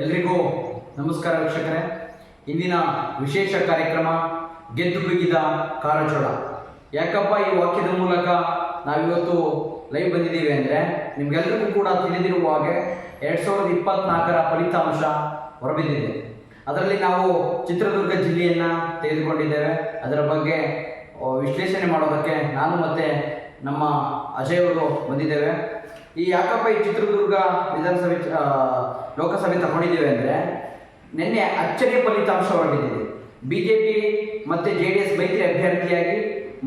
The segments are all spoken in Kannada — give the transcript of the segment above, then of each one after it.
ಎಲ್ರಿಗೂ ನಮಸ್ಕಾರ ವೀಕ್ಷಕರೇ. ಇಂದಿನ ವಿಶೇಷ ಕಾರ್ಯಕ್ರಮ ಗೆದ್ದು ಬಿಗಿದ ಕಾರಜೋಳ. ಯಾಕಪ್ಪ ಈ ವಾಕ್ಯದ ಮೂಲಕ ನಾವಿವತ್ತು ಲೈವ್ ಬಂದಿದ್ದೀವಿ ಅಂದರೆ ನಿಮ್ಗೆಲ್ರಿಗೂ ಕೂಡ ತಿಳಿದಿರುವ ಹಾಗೆ ಎರಡು ಸಾವಿರದ ಇಪ್ಪತ್ನಾಲ್ಕರ ಫಲಿತಾಂಶ ಹೊರಬಿದ್ದಿದೆ. ಅದರಲ್ಲಿ ನಾವು ಚಿತ್ರದುರ್ಗ ಜಿಲ್ಲೆಯನ್ನು ತೆಗೆದುಕೊಂಡಿದ್ದೇವೆ. ಅದರ ಬಗ್ಗೆ ವಿಶ್ಲೇಷಣೆ ಮಾಡೋದಕ್ಕೆ ನಾನು ಮತ್ತು ನಮ್ಮ ಅಜಯ್ ಅವರು ಬಂದಿದ್ದೇವೆ. ಈ ಯಾಕಪ್ಪ ಈ ಚಿತ್ರದುರ್ಗ ವಿಧಾನಸಭೆ ಲೋಕಸಭೆ ತಗೊಂಡಿದ್ದೇವೆ ಅಂದರೆ ನಿನ್ನೆ ಅಚ್ಚರಿಯ ಫಲಿತಾಂಶವಾಗಿದ್ದೀವಿ ಬಿ ಜೆ ಪಿ ಮತ್ತು ಜೆ ಡಿ ಎಸ್ ಮೈತ್ರಿ ಅಭ್ಯರ್ಥಿಯಾಗಿ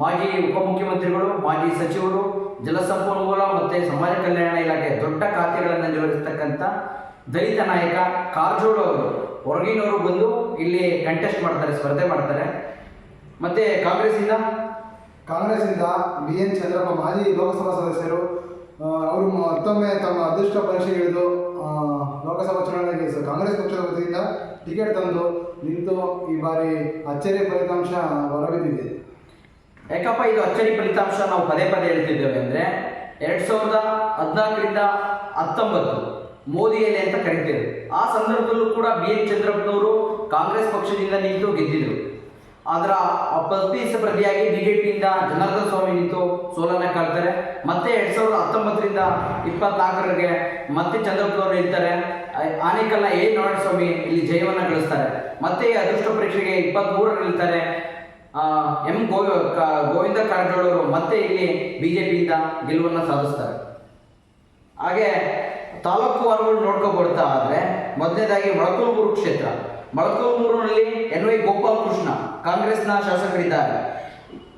ಮಾಜಿ ಉಪಮುಖ್ಯಮಂತ್ರಿಗಳು, ಮಾಜಿ ಸಚಿವರು, ಜಲಸಂಪನ್ಮೂಲ ಮತ್ತು ಸಮಾಜ ಕಲ್ಯಾಣ ಇಲಾಖೆ ದೊಡ್ಡ ಖಾತೆಗಳನ್ನು ನಿರ್ವಹಿಸತಕ್ಕಂಥ ದಲಿತ ನಾಯಕ ಕಾರಜೋಳು ಅವರು ಹೊರಗಿನವರು ಬಂದು ಇಲ್ಲಿ ಕಂಟೆಸ್ಟ್ ಮಾಡ್ತಾರೆ, ಸ್ಪರ್ಧೆ ಮಾಡ್ತಾರೆ. ಮತ್ತು ಕಾಂಗ್ರೆಸ್ಸಿಂದ? ಕಾಂಗ್ರೆಸ್ಸಿಂದ ಬಿ ಎನ್ ಚಂದ್ರಪ್ಪ ಮಾಜಿ ಲೋಕಸಭಾ ಸದಸ್ಯರು ಅವರು ಮತ್ತೊಮ್ಮೆ ತಮ್ಮ ಅದೃಷ್ಟ ಪರೀಕ್ಷೆ ಹಿಡಿದು ಲೋಕಸಭಾ ಚುನಾವಣೆಗೆ ಕಾಂಗ್ರೆಸ್ ಪಕ್ಷದ ವತಿಯಿಂದ ಟಿಕೆಟ್ ತಂದು ನಿಂತು ಈ ಬಾರಿ ಅಚ್ಚರಿ ಫಲಿತಾಂಶ ಹೊರಬಿದ್ದಿದೆ. ಯಾಕಪ್ಪ ಇದು ಅಚ್ಚರಿ ಫಲಿತಾಂಶ ನಾವು ಪದೇ ಪದೇ ಹೇಳ್ತಿದ್ದೇವೆ ಅಂದರೆ ಎರಡು ಸಾವಿರದ ಹದಿನಾಲ್ಕರಿಂದ ಹತ್ತೊಂಬತ್ತು ಮೋದಿಯಲ್ಲಿ ಅಂತ ಕರಿತೇವೆ. ಆ ಸಂದರ್ಭದಲ್ಲೂ ಕೂಡ ಬಿ ಎನ್ ಚಂದ್ರಪ್ಪನವರು ಕಾಂಗ್ರೆಸ್ ಪಕ್ಷದಿಂದ ನಿಂತು ಗೆದ್ದಿದ್ರು. ಅದರ ಪ್ರತಿ ಪ್ರತಿಯಾಗಿ ಬಿಜೆಪಿಯಿಂದ ಜನಾರ್ದನ ಸ್ವಾಮಿ ನಿಂತು ಸೋಲನ್ನ ಕಾಡ್ತಾರೆ ಮತ್ತೆ ಎರಡ್ ಸಾವಿರದ ಹತ್ತೊಂಬತ್ತರಿಂದ ಇಪ್ಪತ್ನಾಲ್ಕರಿಗೆ ಮತ್ತೆ ಚಂದ್ರಪ್ಪನವರು ನಿಲ್ತಾರೆ ಆನಿಕನ್ನ ಆನೇಕಲ್ನ ಎ. ನಾರಾಯಣ ಸ್ವಾಮಿ ಇಲ್ಲಿ ಜಯವನ್ನ ಗಳಿಸ್ತಾರೆ. ಮತ್ತೆ ಅದೃಷ್ಟ ಪರೀಕ್ಷೆಗೆ ಇಪ್ಪತ್ತ್ಮೂರರಲ್ಲಿ ನಿಲ್ತಾರೆ ಆ, ಎಂ. ಗೋ ಗೋವಿಂದ ಕಾರಜೋಳ ಅವರು ಮತ್ತೆ ಇಲ್ಲಿ ಬಿಜೆಪಿಯಿಂದ ಗೆಲುವನ್ನು ಸಾಧಿಸ್ತಾರೆ. ಹಾಗೆ ತಾಲೂಕು ವಾರಗಳು ನೋಡ್ಕೊಬರ್ತಾ ಆದರೆ ಮೊದಲನೇದಾಗಿ ಮೊಳಕಲ್ಮೂರು ಕ್ಷೇತ್ರ. ಮೊಳಕಲ್ಮೂರಿನಲ್ಲಿ ಎನ್ ವೈ ಗೋಪಾಲಕೃಷ್ಣ ಕಾಂಗ್ರೆಸ್ನ ಶಾಸಕರಿದ್ದಾರೆ.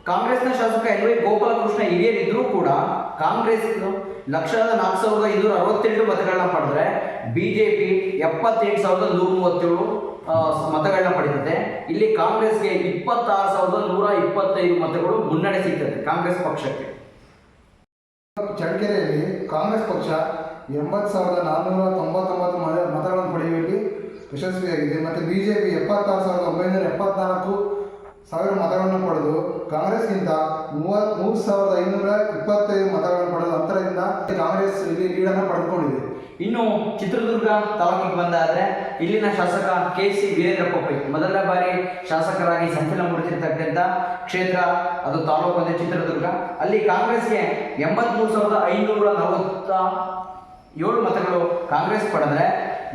ಕಾಂಗ್ರೆಸ್ನ ಶಾಸಕ ಎನ್ ವೈ ಗೋಪಾಲಕೃಷ್ಣ ಹಿರಿಯರಿದ್ರೂ ಕೂಡ ಕಾಂಗ್ರೆಸ್ ಲಕ್ಷದ ನಾಲ್ಕು ಸಾವಿರದ ಇನ್ನೂರ ಅರವತ್ತೆಂಟು ಮತಗಳನ್ನ ಪಡೆದ್ರೆ ಬಿ ಜೆ ಪಿ ಎಪ್ಪತ್ತೆಂಟು ಸಾವಿರದ ನೂರ ಮೂವತ್ತೇಳು ಮತಗಳನ್ನ ಪಡೀತದೆ ಇಲ್ಲಿ ಕಾಂಗ್ರೆಸ್ಗೆ ಇಪ್ಪತ್ತಾರು ಸಾವಿರದ ನೂರ ಇಪ್ಪತ್ತೈದು ಮತಗಳು ಮುನ್ನಡೆ ಸಿಗ್ತದೆ ಕಾಂಗ್ರೆಸ್ ಪಕ್ಷಕ್ಕೆ. ಚಳ್ಳಕೆರೆಯಲ್ಲಿ ಕಾಂಗ್ರೆಸ್ ಪಕ್ಷ ಎಂಬತ್ತು ಸಾವಿರದ ನಾನ್ನೂರ ತೊಂಬತ್ತೊಂಬತ್ತು ಮತ ಮತಗಳನ್ನು ಪಡೆಯುವಲ್ಲಿ ಯಶಸ್ವಿಯಾಗಿದೆ. ಮತ್ತು ಬಿ ಜೆ ಪಿ ಎಪ್ಪತ್ತಾರು ಸಾವಿರದ ಒಂಬೈನೂರ ಎಪ್ಪತ್ನಾಲ್ಕು ಸಾವಿರ ಮತಗಳನ್ನು ಪಡೆದು ಕಾಂಗ್ರೆಸ್ಗಿಂತ ಮೂವ ಮೂರು ಸಾವಿರದ ಐನೂರ ಇಪ್ಪತ್ತೈದು ಮತಗಳನ್ನು ಪಡೆದ ಅಂತರದಿಂದ ಕಾಂಗ್ರೆಸ್ ಇಲ್ಲಿ ಲೀಡನ್ನು ಪಡೆದುಕೊಂಡಿದೆ. ಇನ್ನು ಚಿತ್ರದುರ್ಗ ತಾಲೂಕಿಗೆ ಬಂದಾದರೆ ಇಲ್ಲಿನ ಶಾಸಕ ಕೆ ಸಿ ವೀರೇಂದ್ರ ಪೊಪ್ಪೈ ಮೊದಲ ಬಾರಿ ಶಾಸಕರಾಗಿ ಸಂಚಲನ ಮೂಡಿಸಿರ್ತಕ್ಕಂಥ ಕ್ಷೇತ್ರ, ಅದು ತಾಲೂಕು ಅಂದರೆ ಚಿತ್ರದುರ್ಗ. ಅಲ್ಲಿ ಕಾಂಗ್ರೆಸ್ಗೆ ಎಂಬತ್ಮೂರು ಸಾವಿರದ ಐನೂರ ನಲವತ್ತ ಏಳು ಮತಗಳು ಕಾಂಗ್ರೆಸ್ ಪಡೆದ್ರೆ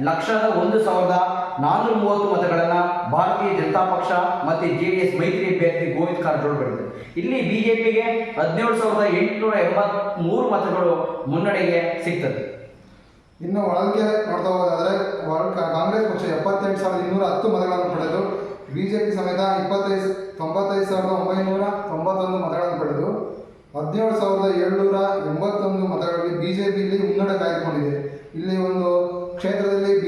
ಲಕ್ಷದ ಒಂದು ಸಾವಿರದ ನಾನ್ನೂರ ಮೂವತ್ತು ಮತಗಳನ್ನು ಭಾರತೀಯ ಜನತಾ ಪಕ್ಷ ಮತ್ತು ಜೆ ಡಿ ಎಸ್ ಮೈತ್ರಿ ಅಭ್ಯರ್ಥಿ ಗೋವಿಂದ ಕಾರಜೋಳ ಪಡೆದಿದೆ ಇಲ್ಲಿ ಪಿಗೆ ಹದಿನೇಳು ಸಾವಿರದ ಎಂಟುನೂರ ಎಂಬತ್ಮೂರು ಮತಗಳು ಮುನ್ನಡೆಗೆ ಸಿಗ್ತದೆ. ಇನ್ನು ಒಳಗೆ ನೋಡ್ತಾ ಹೋದಾದರೆ ಕಾಂಗ್ರೆಸ್ ಪಕ್ಷ ಎಪ್ಪತ್ತೆಂಟು ಸಾವಿರದ ಇನ್ನೂರ ಹತ್ತು ಮತಗಳನ್ನು ಪಡೆದು, ಬಿಜೆಪಿ ಸಮೇತ ಇಪ್ಪತ್ತೈದು, ತೊಂಬತ್ತೈದು ಸಾವಿರದ ಒಂಬೈನೂರ ತೊಂಬತ್ತೊಂದು ಮತಗಳನ್ನು ಪಡೆದು, ಹದಿನೇಳು ಸಾವಿರದ ಏಳ್ನೂರ ಎಂಬತ್ತೊಂದು ಮತಗಳಲ್ಲಿ ಬಿಜೆಪಿಯಲ್ಲಿ ಮುನ್ನಡೆ ಕಾಯ್ದುಕೊಂಡಿದೆ. ಇಲ್ಲಿ ಒಂದು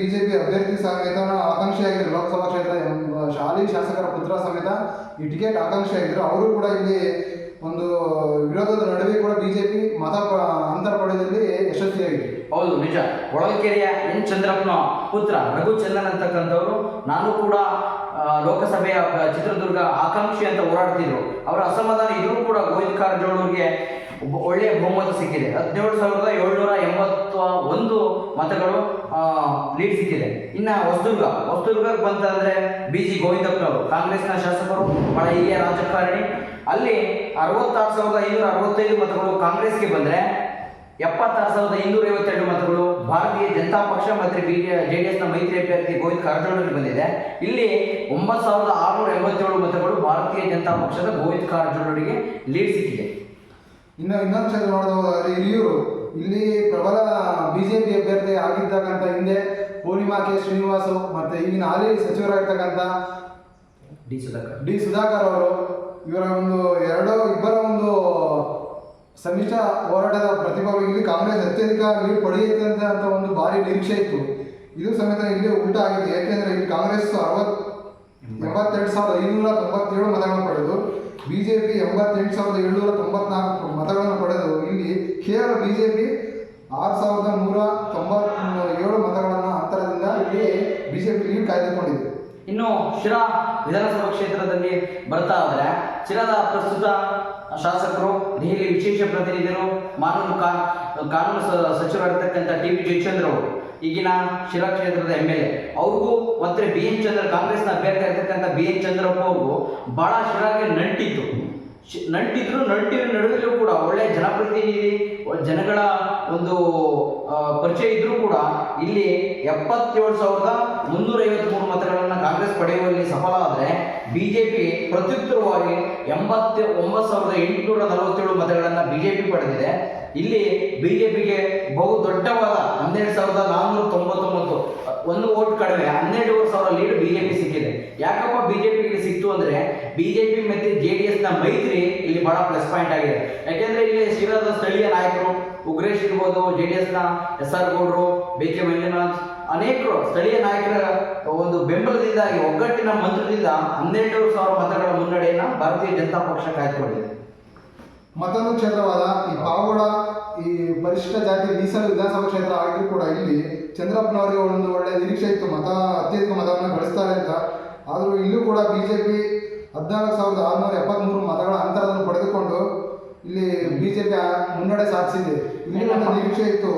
ಬಿಜೆಪಿ ಅಭ್ಯರ್ಥಿ ಸಮೇತ ಆಕಾಂಕ್ಷಿಯಾಗಿದ್ದರು ಲೋಕಸಭಾ ಕ್ಷೇತ್ರ ಶಾಲಿ ಶಾಸಕರ ಪುತ್ರ ಸಮೇತ ಈ ಟಿಕೆಟ್ ಆಕಾಂಕ್ಷಿಯಾಗಿದ್ದರು ಅವರು ಕೂಡ ಇಲ್ಲಿ ಒಂದು ವಿರೋಧದ ನಡುವೆ ಕೂಡ ಬಿಜೆಪಿ ಮತ ಅಂತರ ಪಡೆದಲ್ಲಿ ಯಶಸ್ವಿಯಾಗಿದೆ ಹೌದು, ನಿಜ. ಹೊಳಲ್ಕೆರೆಯ ಎನ್. ಚಂದ್ರಪ್ಪನ ಪುತ್ರ ರಘುಚಂದನ್ ಅಂತಕ್ಕಂಥವ್ರು, ನಾನು ಕೂಡ ಲೋಕಸಭೆಯ ಚಿತ್ರದುರ್ಗ ಆಕಾಂಕ್ಷಿ ಅಂತ ಹೋರಾಡ್ತಿದ್ರು. ಅವರ ಅಸಮಾಧಾನ ಇದ್ರೂ ಕೂಡ ಗೋವಿಂದ ಕಾರಜೋಳ ಅವರಿಗೆ ಒಬ್ಬ ಒಳ್ಳೆಯ ಬಹುಮತ ಸಿಕ್ಕಿದೆ. ಹದಿನೇಳು ಸಾವಿರದ ಏಳ್ನೂರ ಎಂಬತ್ತ ಒಂದು ಮತಗಳು ಲೀಡ್ ಸಿಕ್ಕಿದೆ. ಇನ್ನು ಹೊಸದುರ್ಗ, ಹೊಸದುರ್ಗಕ್ಕೆ ಅಂದರೆ ಬಿ ಜಿ ಗೋವಿಂದಪ್ಪನವರು ಕಾಂಗ್ರೆಸ್ನ ಶಾಸಕರು, ಬಹಳ ಹಿರಿಯ ರಾಜಕಾರಣಿ. ಅಲ್ಲಿ ಅರವತ್ತಾರು ಸಾವಿರದ ಐನೂರ ಅರವತ್ತೈದು ಮತಗಳು ಕಾಂಗ್ರೆಸ್ಗೆ ಬಂದರೆ, ಎಪ್ಪತ್ತಾರು ಸಾವಿರದ ಇನ್ನೂರ ಐವತ್ತೆರಡು ಮತಗಳು ಭಾರತೀಯ ಜನತಾ ಪಕ್ಷ ಮತ್ತು ಬಿ ಜೆ ಡಿ ಎಸ್ನ ಮೈತ್ರಿ ಅಭ್ಯರ್ಥಿ ಗೋವಿಂದ ಕಾರಜೋಳರಿಗೆ ಬಂದಿದೆ. ಇಲ್ಲಿ ಒಂಬತ್ತು ಸಾವಿರದ ಆರುನೂರ ಎಂಬತ್ತೇಳು ಮತಗಳು ಭಾರತೀಯ ಜನತಾ ಪಕ್ಷದ ಗೋವಿಂದ ಕಾರಜೋಳರಿಗೆ ಲೀಡ್ ಸಿಕ್ಕಿದೆ. ಇನ್ನು ಇನ್ನೊಂದು ಹೋದಾದ್ರೆ ಹಿರಿಯೂರು. ಇಲ್ಲಿ ಪ್ರಬಲ ಬಿಜೆಪಿ ಅಭ್ಯರ್ಥಿ ಆಗಿರ್ತಕ್ಕಂಥ ಹಿಂದೆ ಪೂರ್ಣಿಮಾ ಕೆ ಶ್ರೀನಿವಾಸು ಮತ್ತು ಈಗಿನ ಹಾಲಿ ಸಚಿವರಾಗಿರ್ತಕ್ಕಂಥ ಡಿ ಸುಧಾಕರ್. ಡಿ ಸುಧಾಕರ್ ಅವರು ಇವರ ಒಂದು ಎರಡು ಇಬ್ಬರ ಒಂದು ಸಮ್ಮಿಶ್ರ ಹೋರಾಟದ ಪ್ರತಿಭಾಗಿಯಲ್ಲಿ ಕಾಂಗ್ರೆಸ್ ಅತ್ಯಧಿಕ ನೀರು ಪಡೆಯುತ್ತೆ ಅಂತ ಒಂದು ಭಾರಿ ನಿರೀಕ್ಷೆ ಇತ್ತು. ಇದು ಸಮೇತ ಇಲ್ಲಿ ಉಲ್ಟಾ ಆಗಿದೆ. ಯಾಕೆಂದ್ರೆ ಇಲ್ಲಿ ಕಾಂಗ್ರೆಸ್ ಅರವತ್ ಎಂಬತ್ತೆರಡು ಸಾವಿರದ ಐನೂರ ತೊಂಬತ್ತೇಳು ಮತಗಳನ್ನು ಪಡೆದು ಬಿಜೆಪಿ ಎಂಬತ್ತೆಂಟು ಸಾವಿರದ ಏಳ್ನೂರ ತೊಂಬತ್ನಾಲ್ಕು ಮತಗಳನ್ನು ಪಡೆದು ಇಲ್ಲಿ ಕೇವಲ ಪಿ ಆರು ಸಾವಿರದ ನೂರ ತೊಂಬತ್ ಏಳು ಮತಗಳನ್ನು ಅಂತರದಿಂದ ಇಲ್ಲಿ ಜೆ ಲೀಡ್ ಕಾಯ್ದುಕೊಂಡಿದೆ. ಇನ್ನು ಶಿರಾ ವಿಧಾನಸಭಾ ಕ್ಷೇತ್ರದಲ್ಲಿ ಬರ್ತಾ ಹೋದರೆ ಶಿರಾದ ಪ್ರಸ್ತುತ ಶಾಸಕರು ದೆಹಲಿ ವಿಶೇಷ ಪ್ರತಿನಿಧಿಗಳು ಮಾನವ ಕಾನೂನು ಸಚಿವರಾಗಿರ್ತಕ್ಕಂಥ ಟಿ ವಿ ಜಯಚಂದ್ರ ಅವರು ಈಗಿನ ಶಿರಾ ಕ್ಷೇತ್ರದ ಎಂ ಎಲ್ ಎ ಅವ್ರಿಗೂ ಮತ್ತೆ ಬಿ ಎನ್ ಚಂದ್ರ, ಕಾಂಗ್ರೆಸ್ನ ಅಭ್ಯರ್ಥಿ ಆಗಿರ್ತಕ್ಕಂಥ ಬಿ ಎನ್ ಚಂದ್ರಪ್ಪ ಅವರು ಬಹಳ ಶಿರಾಗೆ ನಂಟಿತ್ತು ನಂಟಿದ್ರು ನಂಟಿನ ನಡುವೆಯೂ ಕೂಡ ಒಳ್ಳೆ ಜನಪ್ರತಿನಿಧಿ ಜನಗಳ ಒಂದು ಪರಿಚಯ ಇದ್ರೂ ಕೂಡ ಇಲ್ಲಿ ಎಪ್ಪತ್ತೇಳು ಸಾವಿರದ ಮುನ್ನೂರ ಐವತ್ಮೂರು ಮತಗಳನ್ನು ಕಾಂಗ್ರೆಸ್ ಪಡೆಯುವಲ್ಲಿ ಸಫಲ ಆದರೆ ಬಿಜೆಪಿ ಪ್ರತ್ಯುತ್ತರವಾಗಿ ಎಂಬತ್ತ ಒಂಬತ್ತು ಸಾವಿರದ ಎಂಟುನೂರ ನಲವತ್ತೇಳು ಮತಗಳನ್ನು ಬಿಜೆಪಿ ಪಡೆದಿದೆ. ಇಲ್ಲಿ ಬಿಜೆಪಿಗೆ ಬಹು ದೊಡ್ಡವಾದ ಹನ್ನೆರಡು ಸಾವಿರದ ನಾನ್ನೂರ ತೊಂಬತ್ತೊಂಬತ್ತು, ಒಂದು ಓಟ್ ಕಡಿಮೆ, ಹನ್ನೆರಡುವರೆ ಸಾವಿರ ಲೀಡ್ ಬಿಜೆಪಿ ಸಿಕ್ಕಿದೆ. ಯಾಕಪ್ಪ ಬಿಜೆಪಿ ಅಂದ್ರೆ ಬಿಜೆಪಿ ಮತ್ತೆ ಜೆ ಡಿ ಎಸ್ನ ಮೈತ್ರಿ ಇಲ್ಲಿ ಬಹಳ ಪ್ಲಸ್ ಪಾಯಿಂಟ್ ಆಗಿದೆ. ಯಾಕೆಂದ್ರೆ ಇಲ್ಲಿ ಶಿರಾದ ಸ್ಥಳೀಯ ನಾಯಕರು, ಉಗ್ರೇಶ್ ಇರ್ಬೋದು ಜೆ ಡಿ ಎಸ್ನ ಎಸ್ ಆರ್ ಗೌಡ್ರು ಬಿ ಕೆ ಮಂಜುನಾಥ್ ಅನೇಕರು ಸ್ಥಳೀಯ ನಾಯಕರ ಒಂದು ಬೆಂಬಲದಿಂದಾಗಿ ಒಗ್ಗಟ್ಟಿನ ಮಂತ್ರದಿಂದ ಹನ್ನೆರಡು ಸಾವಿರ ಮತಗಳ ಮುನ್ನಡೆಯನ್ನ ಭಾರತೀಯ ಜನತಾ ಪಕ್ಷ ಕಾಯ್ದುಕೊಂಡಿದೆ. ಮತ್ತೊಂದು ಕ್ಷೇತ್ರವಾದ ಈ ಪಾವಗಡ ಈ ಪರಿಶಿಷ್ಟ ಜಾತಿ ಮೀಸಲು ವಿಧಾನಸಭಾ ಕ್ಷೇತ್ರ ಆಗಿದ್ರು ಕೂಡ ಇಲ್ಲಿ ಚಂದ್ರಪ್ಪನವರಿಗೆ ಒಂದು ಒಳ್ಳೆ ನಿರೀಕ್ಷೆ ಇತ್ತು. ಮತ, ಅತ್ಯಧಿಕ ಮತವನ್ನು ಗಳಿಸ್ತಾರೆ ಅಂತ. ಆದರೂ ಇಲ್ಲೂ ಕೂಡ ಬಿ ಜೆ ಪಿ ಹದಿನಾಲ್ಕು ಸಾವಿರದ ಆರುನೂರ ಎಪ್ಪತ್ತ್ಮೂರು ಮತಗಳ ಅಂತರವನ್ನು ಪಡೆದುಕೊಂಡು ಇಲ್ಲಿ ಬಿ ಜೆ ಪಿ ಮುನ್ನಡೆ ಸಾಧಿಸಿದೆ. ಇಲ್ಲಿ ಒಂದು ನಿರೀಕ್ಷೆ ಇತ್ತು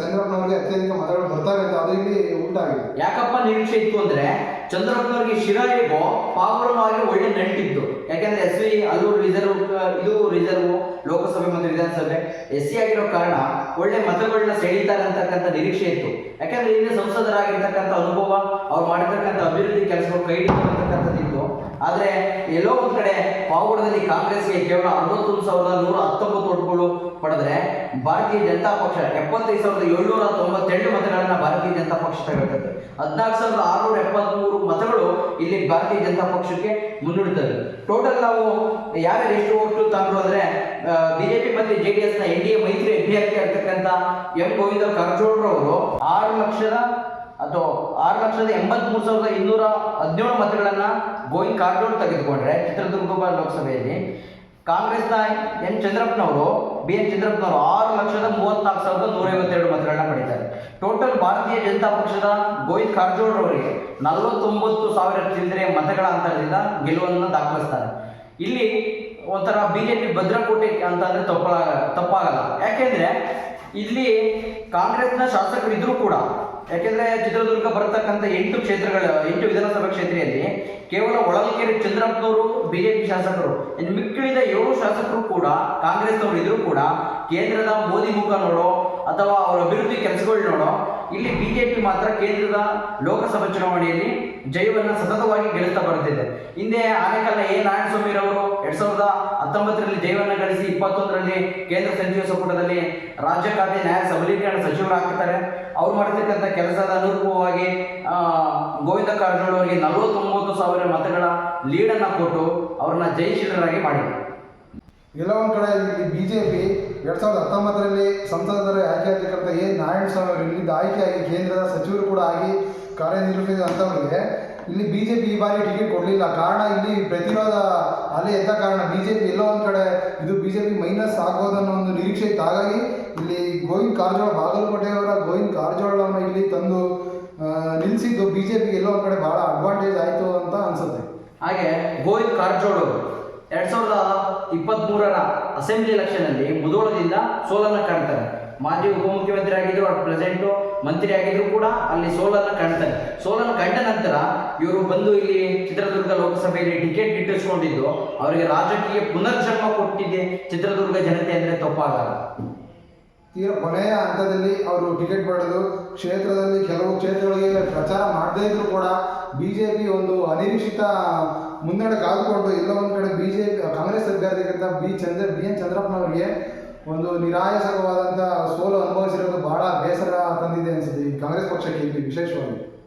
ಚಂದ್ರಪ್ಪನವರಿಗೆ ಅತ್ಯಧಿಕ ಮತಗಳು ಬರ್ತವೆ ಅಂತ ಅದು ಇಲ್ಲಿ ಉಂಟಾಗಿದೆ. ಯಾಕಪ್ಪ ನಿರೀಕ್ಷೆ ಇತ್ತು ಅಂದ್ರೆ ಚಂದ್ರಪ್ಪನವರಿಗೆ ಶಿರಾಯಿಗೋ ಪಾವಗಡವಾಗಿ ಒಳ್ಳೆ ನಂಟಿತ್ತು. ಯಾಕಂದ್ರೆ ಎಸ್ ವಿ ಅಲ್ಲೂ ರಿಸರ್ವ್ ಇದು ರಿಸರ್ವ್ ಲೋಕಸಭೆ ಮತ್ತು ವಿಧಾನಸಭೆ ಎಸ್ ಸಿ ಆಗಿರೋ ಕಾರಣ ಒಳ್ಳೆ ಮತಗಳನ್ನ ಸೆಳೀತಾರೆ ಅಂತಕ್ಕಂಥ ನಿರೀಕ್ಷೆ ಇತ್ತು. ಯಾಕಂದ್ರೆ ಹಿಂದೆ ಸಂಸದರಾಗಿರ್ತಕ್ಕಂಥ ಅನುಭವ ಅವ್ರು ಮಾಡಿರ್ತಕ್ಕಂಥ ಅಭಿವೃದ್ಧಿ ಕೆಲಸಗಳು ಕೈ ಹಿಡಿದಿರ್ತಕ್ಕಂಥದ್ದಿತ್ತು ಆದರೆ ಎಲ್ಲೋ ಒಂದು ಕಡೆ ಪಾವಗಡದಲ್ಲಿ ಕಾಂಗ್ರೆಸ್ಗೆ ಕೇವಲ ಅರವತ್ತೊಂದು ಸಾವಿರದ ನೂರ ಹತ್ತೊಂಬತ್ತು ಓಟ್ಗಳು ಪಡೆದ್ರೆ ಭಾರತೀಯ ಜನತಾ ಪಕ್ಷ ಎಪ್ಪತ್ತೈದು ಸಾವಿರದ ಏಳ್ನೂರ ತೊಂಬತ್ತೆರಡು ಮತಗಳನ್ನು ಭಾರತೀಯ ಜನತಾ ಪಕ್ಷ ತಗೊಳ್ತದೆ ಹದಿನಾಲ್ಕು ಸಾವಿರದ ಆರುನೂರ ಎಪ್ಪತ್ತ್ಮೂರು ಮತಗಳು ಇಲ್ಲಿ ಭಾರತೀಯ ಜನತಾ ಪಕ್ಷಕ್ಕೆ ಮುನ್ನುಡಿತದೆ ಟೋಟಲ್ ನಾವು ಯಾರ್ಯಾರು ಎಷ್ಟು ಒಟ್ಟು ತಂದ್ರು ಅಂದ್ರೆ ಬಿಜೆಪಿ ಮತ್ತೆ ಜೆ ಡಿ ಎಸ್ನ ಎನ್ ಡಿ ಎ ಮೈತ್ರಿ ಅಭ್ಯರ್ಥಿ ಆಗ್ತಕ್ಕಂಥ ಎಂ ಗೋವಿಂದ ಕಾರಜೋಳರವರು ಆರು ಲಕ್ಷದ ಅಥವಾ ಆರು ಲಕ್ಷದ ಎಂಬತ್ಮೂರು ಸಾವಿರದ ಇನ್ನೂರ ಹದಿನೇಳು ಮತಗಳನ್ನು ಗೋವಿಂದ್ ಕಾರಜೋಳ ತೆಗೆದುಕೊಂಡ್ರೆ ಚಿತ್ರದುರ್ಗ ಲೋಕಸಭೆಯಲ್ಲಿ ಕಾಂಗ್ರೆಸ್ನ ಎನ್ ಚಂದ್ರಪ್ಪನವರು, ಬಿ ಎನ್ ಚಂದ್ರಪ್ಪನವರು ಆರು ಲಕ್ಷದ ಮೂವತ್ನಾಲ್ಕು ಸಾವಿರದ ನೂರ ಐವತ್ತೆರಡು ಮತಗಳನ್ನ ಪಡೀತಾರೆ ಟೋಟಲ್ ಭಾರತೀಯ ಜನತಾ ಪಕ್ಷದ ಗೋವಿಂದ್ ಕಾರ್ಜೋಡ್ರವರಿಗೆ ಅವರಿಗೆ ನಲವತ್ತೊಂಬತ್ತು ಸಾವಿರ ಚಿಲ್ಲರೆ ಮತಗಳ ಅಂತರದಿಂದ ಗೆಲುವನ್ನು ದಾಖಲಿಸ್ತಾರೆ. ಇಲ್ಲಿ ಒಂಥರ ಬಿ ಜೆ ಪಿ ಭದ್ರಕೋಟೆ ಅಂತ ಅಂದ್ರೆ ತಪ್ಪಾಗ ತಪ್ಪಾಗಲ್ಲ. ಯಾಕೆಂದ್ರೆ ಇಲ್ಲಿ ಕಾಂಗ್ರೆಸ್ನ ಶಾಸಕರಿದ್ದರೂ ಕೂಡ ಯಾಕೆಂದ್ರೆ ಚಿತ್ರದುರ್ಗ ಬರತಕ್ಕಂಥ ಎಂಟು ಕ್ಷೇತ್ರಗಳ, ಎಂಟು ವಿಧಾನಸಭಾ ಕ್ಷೇತ್ರದಲ್ಲಿ ಕೇವಲ ಒಳಲ್ಕೆರೆ ಚಂದ್ರಪ್ಪನವರು, ಬಿಜೆಪಿ ಶಾಸಕರು, ಇನ್ನು ಮಿಕ್ಕಿಳಿದ ಏಳು ಶಾಸಕರು ಕೂಡ, ಕಾಂಗ್ರೆಸ್ನವರು ಇದ್ರೂ ಕೂಡ ಕೇಂದ್ರದ ಮೋದಿ ಮುಖ ನೋಡೋ ಅಥವಾ ಅವರ ಅಭಿವೃದ್ಧಿ ಕೆಲಸಗಳು ನೋಡೋ, ಇಲ್ಲಿ ಬಿಜೆಪಿ ಮಾತ್ರ ಕೇಂದ್ರದ ಲೋಕಸಭಾ ಚುನಾವಣೆಯಲ್ಲಿ ಜಯವನ್ನು ಸತತವಾಗಿ ಗೆಲ್ತಾ ಬರುತ್ತಿದೆ. ಹಿಂದೆ ಆನೇಕಲ್ನ ಎ. ನಾರಾಯಣಸ್ವಾಮಿರವರು ಎರಡ್ ಸಾವಿರದ ಹತ್ತೊಂಬತ್ತರಲ್ಲಿ ಜಯವನ್ನು ಗಳಿಸಿ ಇಪ್ಪತ್ತೊಂದರಲ್ಲಿ ಕೇಂದ್ರ ಸಚಿವ ಸಂಪುಟದಲ್ಲಿ ರಾಜ್ಯ ಖಾತೆ ನ್ಯಾಯ ಸಬಲೀಕರಣ ಸಚಿವರಾಗ್ತಾರೆ ಅವ್ರು ಮಾಡ್ತಿರ್ತಕ್ಕಂಥ ಕೆಲಸದ ಅನುರೂಪವಾಗಿ ಗೋವಿಂದ ಕಾರಜೋಳ ಅವರಿಗೆ ನಲವತ್ತೊಂಬತ್ತು ಸಾವಿರ ಮತಗಳ ಲೀಡನ್ನು ಕೊಟ್ಟು ಅವ್ರನ್ನ ಜಯಶೀಲರಾಗಿ ಮಾಡಿದರು. ಎಲ್ಲ ಒಂದು ಕಡೆ ಬಿಜೆಪಿ ಬಿ ಜೆ ಪಿ ಎರಡು ಸಾವಿರದ ಹತ್ತೊಂಬತ್ತರಲ್ಲಿ ಸಂಸದರ ಆಯ್ಕೆ ಆಗಿರ್ತಕ್ಕಂಥ ಎ. ನಾರಾಯಣ ಸ್ವಾಮಿ ಅವರು ಇಲ್ಲಿಂದ ಆಯ್ಕೆಯಾಗಿ ಕೇಂದ್ರದ ಸಚಿವರು ಕೂಡ ಆಗಿ ಕಾರ್ಯನಿರ್ವಹಿಸಿದ ಅಂಥವ್ರಿಗೆ ಇಲ್ಲಿ ಬಿ ಜೆ ಪಿ ಈ ಬಾರಿ ಟಿಕೆಟ್ ಕೊಡಲಿಲ್ಲ. ಕಾರಣ ಇಲ್ಲಿ ಪ್ರತಿರೋಧ ಅಲೆ ಎದ್ದ ಕಾರಣ? ಬಿ ಜೆ ಪಿ ಎಲ್ಲೋ ಒಂದು ಕಡೆ ಇದು ಬಿ ಜೆ ಪಿ ಮೈನಸ್ ಆಗೋದನ್ನೋ ಒಂದು ನಿರೀಕ್ಷೆ ಇತ್ತು. ಹಾಗಾಗಿ ಇಲ್ಲಿ ಗೋವಿಂದ್ ಕಾರಜೋಳ, ಬಾಗಲಕೋಟೆಯವರ ಗೋವಿಂದ್ ಕಾರಜೋಳವನ್ನು ಇಲ್ಲಿ ತಂದು ನಿಲ್ಲಿಸಿದ್ದು ಬಿ ಜೆ ಪಿ ಎಲ್ಲೋ ಒಂದು ಕಡೆ ಭಾಳ ಅಡ್ವಾಂಟೇಜ್ ಆಯಿತು ಅಂತ ಅನಿಸುತ್ತೆ. ಹಾಗೆ ಗೋವಿಂದ್ ಕಾರಜೋಳ ಎರಡ್ ಸಾವಿರದ ಇಪ್ಪತ್ತ್ಮೂರರ ಅಸೆಂಬ್ಲಿ ಎಲೆಕ್ಷನಲ್ಲಿ ಮುಧೋಳದಿಂದ ಸೋಲನ್ನು ಕಾಣ್ತಾರೆ. ಮಾಜಿ ಉಪಮುಖ್ಯಮಂತ್ರಿ ಆಗಿದ್ರು ಅಟ್ ಪ್ರೆಸೆಂಟು ಮಂತ್ರಿ ಆಗಿದ್ರು ಕೂಡ ಅಲ್ಲಿ ಸೋಲನ್ನು ಕಾಣ್ತಾರೆ. ಸೋಲನ್ನು ಕಂಡ ನಂತರ ಇವರು ಬಂದು ಇಲ್ಲಿ ಚಿತ್ರದುರ್ಗ ಲೋಕಸಭೆಯಲ್ಲಿ ಟಿಕೆಟ್ ಗಿಟ್ಟಿಸ್ಕೊಂಡಿದ್ದು ಅವರಿಗೆ ರಾಜಕೀಯ ಪುನರ್ಜನ್ಮ ಕೊಟ್ಟಿದೆ ಚಿತ್ರದುರ್ಗ ಜನತೆ ಅಂದ್ರೆ ತಪ್ಪಾಗಲ್ಲ. ಈಗ ಕೊನೆಯ ಹಂತದಲ್ಲಿ ಅವರು ಟಿಕೆಟ್ ಪಡೆದು ಕ್ಷೇತ್ರದಲ್ಲಿ ಕೆಲವು ಕ್ಷೇತ್ರಗಳಿಗೆ ಪ್ರಚಾರ ಮಾಡದೇ ಇದ್ರು ಕೂಡ ಬಿ ಜೆ ಪಿ ಒಂದು ಅನಿರೀಕ್ಷಿತ ಮುನ್ನಡೆ ಕಾದುಕೊಂಡು ಎಲ್ಲ ಒಂದು ಕಡೆ ಬಿ ಜೆ ಪಿ ಕಾಂಗ್ರೆಸ್ ಅಭ್ಯರ್ಥಿಗಿಂತ ಬಿ ಚಂದ್ರ, ಬಿ ಎನ್ ಚಂದ್ರಪ್ಪನವರಿಗೆ ಒಂದು ನಿರಾಯಾಸಕವಾದಂಥ ಸೋಲು ಅನುಭವಿಸಿರೋದು ಬಹಳ ಬೇಸರ ತಂದಿದೆ ಅನಿಸುತ್ತೆ ಈ ಕಾಂಗ್ರೆಸ್ ಪಕ್ಷಕ್ಕೆ ವಿಶೇಷವಾಗಿ.